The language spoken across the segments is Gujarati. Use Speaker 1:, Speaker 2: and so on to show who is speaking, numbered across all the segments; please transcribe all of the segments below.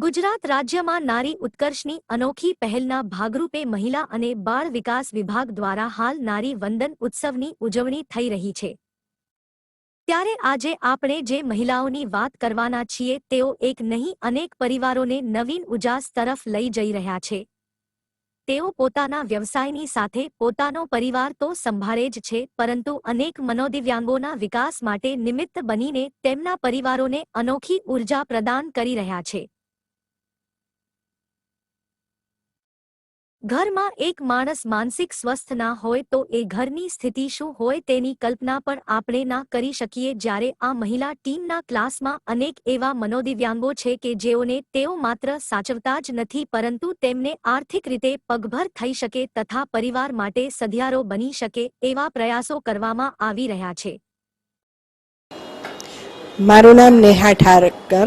Speaker 1: ગુજરાત રાજ્યમાં નારી ઉત્કર્ષની અનોખી પહેલના ભાગરૂપે મહિલા અને બાળ વિકાસ વિભાગ દ્વારા હાલ નારી વંદન ઉત્સવની ઉજવણી થઈ રહી છે. ત્યારે આજે આપણે જે મહિલાઓની વાત કરવાના છીએ તેઓ એક નહીં, અનેક પરિવારોને નવીન ઉજાસ તરફ લઈ જઈ રહ્યા છે. તેઓ પોતાના વ્યવસાયની સાથે પોતાનો પરિવાર તો સંભાળે જ છે, પરંતુ અનેક મનોદિવ્યાંગોના વિકાસ માટે નિમિત્ત બનીને તેમના પરિવારોને અનોખી ઊર્જા પ્રદાન કરી રહ્યા છે. ઘરમાં એક માણસ માનસિક સ્વસ્થ ના હોય તો એ ઘરની સ્થિતિ શું હોય તેની કલ્પના પણ આપણે ના કરી શકીએ જ્યારે આ મહિલા ટીમના ક્લાસમાં અનેક એવા મનોદિવ્યાંગો છે કે જેઓને તેઓ માત્ર સાચવતા જ નથી પરંતુ તેમને આર્થિક રીતે પગભર થઈ શકે તથા પરિવાર માટે સધિયારો બની શકે એવા પ્રયાસો કરવામાં આવી રહ્યા છે.
Speaker 2: મારું નામ નેહા ઠારકર.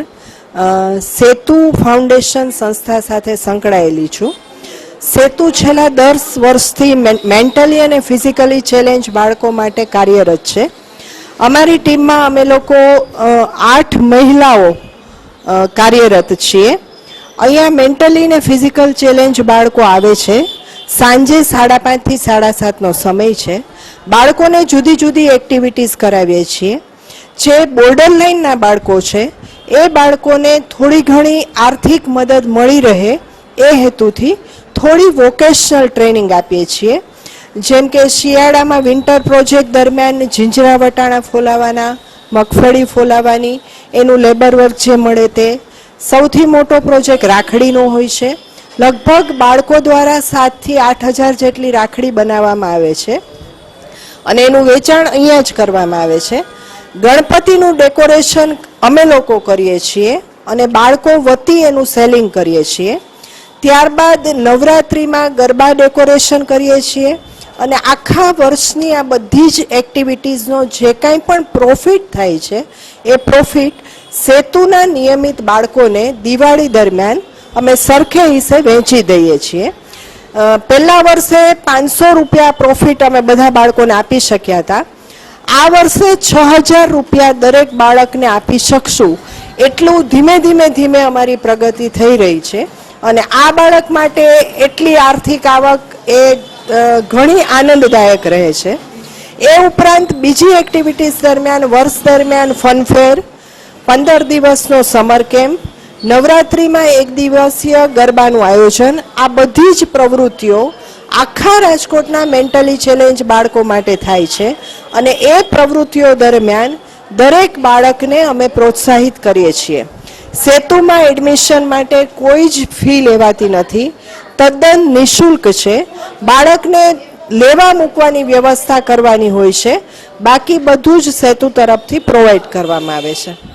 Speaker 2: સેતુ ફાઉન્ડેશન સંસ્થા સાથે સંકળાયેલી છું. સેતુ છેલ્લા દસ વર્ષથી મેન્ટલી અને ફિઝિકલી ચેલેન્જ બાળકો માટે કાર્યરત છે. અમારી ટીમમાં અમે લોકો આઠ મહિલાઓ કાર્યરત છીએ. અહીંયા મેન્ટલી ને ફિઝિકલ ચેલેન્જ બાળકો આવે છે. સાંજે સાડા પાંચથી સાડા સાતનો સમય છે. બાળકોને જુદી જુદી એક્ટિવિટીઝ કરાવીએ છીએ. જે બોર્ડર લાઇનના બાળકો છે, એ બાળકોને થોડી ઘણી આર્થિક મદદ મળી રહે એ હેતુથી થોડી વોકેશનલ ટ્રેનિંગ આપીએ છીએ. જેમ કે શિયાળામાં વિન્ટર પ્રોજેક્ટ દરમિયાન ઝીંજરા વટાણા ફોલાવાના, મગફળી ફોલાવાની, એનું લેબર વર્ક જે મળે તે. સૌથી મોટો પ્રોજેક્ટ રાખડીનો હોય છે. લગભગ બાળકો દ્વારા સાતથી આઠ હજાર જેટલી રાખડી બનાવવામાં આવે છે. અને એનું વેચાણ અહીંયા જ કરવામાં આવે છે. ગણપતિનું ડેકોરેશન અમે લોકો કરીએ છીએ અને બાળકો વતી એનું સેલિંગ કરીએ છીએ. ત્યારબાદ નવરાત્રિમાં ગરબા ડેકોરેશન કરીએ છીએ અને આખા વર્ષની આ બધી જ એક્ટિવિટીઝનો જે કાંઈ પણ પ્રોફિટ થાય છે, એ પ્રોફિટ સેતુના નિયમિત બાળકોને દિવાળી દરમિયાન અમે સરખે હિસ્સે વહેંચી દઈએ છીએ. પહેલા વર્ષે પાંચસો રૂપિયા પ્રોફિટ અમે બધા બાળકોને આપી શક્યા હતા. આ વર્ષે છ હજાર રૂપિયા દરેક બાળકને આપી શકશું. એટલું ધીમે ધીમે ધીમે અમારી પ્રગતિ થઈ રહી છે. અને આ બાળક માટે એટલી આર્થિક આવક એ ઘણી આનંદદાયક રહે છે. એ ઉપરાંત બીજી એક્ટિવિટીઝ દરમિયાન, વર્ષ દરમિયાન ફનફેર પંદર દિવસનો સમર કેમ્પ નવરાત્રિમાં એક દિવસીય ગરબાનું આયોજન, આ બધી જ પ્રવૃત્તિઓ આખા રાજકોટના મેન્ટલી ચેલેન્જ બાળકો માટે થાય છે. અને એ પ્રવૃત્તિઓ દરમિયાન દરેક બાળકને અમે પ્રોત્સાહિત કરીએ છીએ. સેતુમાં એડમિશન માટે કોઈ જ ફી લેવાતી નથી. તદ્દન નિઃશુલ્ક છે. બાળકને લેવા મૂકવાની વ્યવસ્થા કરવાની હોય છે. બાકી બધું જ સેતુ તરફથી પ્રોવાઈડ કરવામાં આવે છે.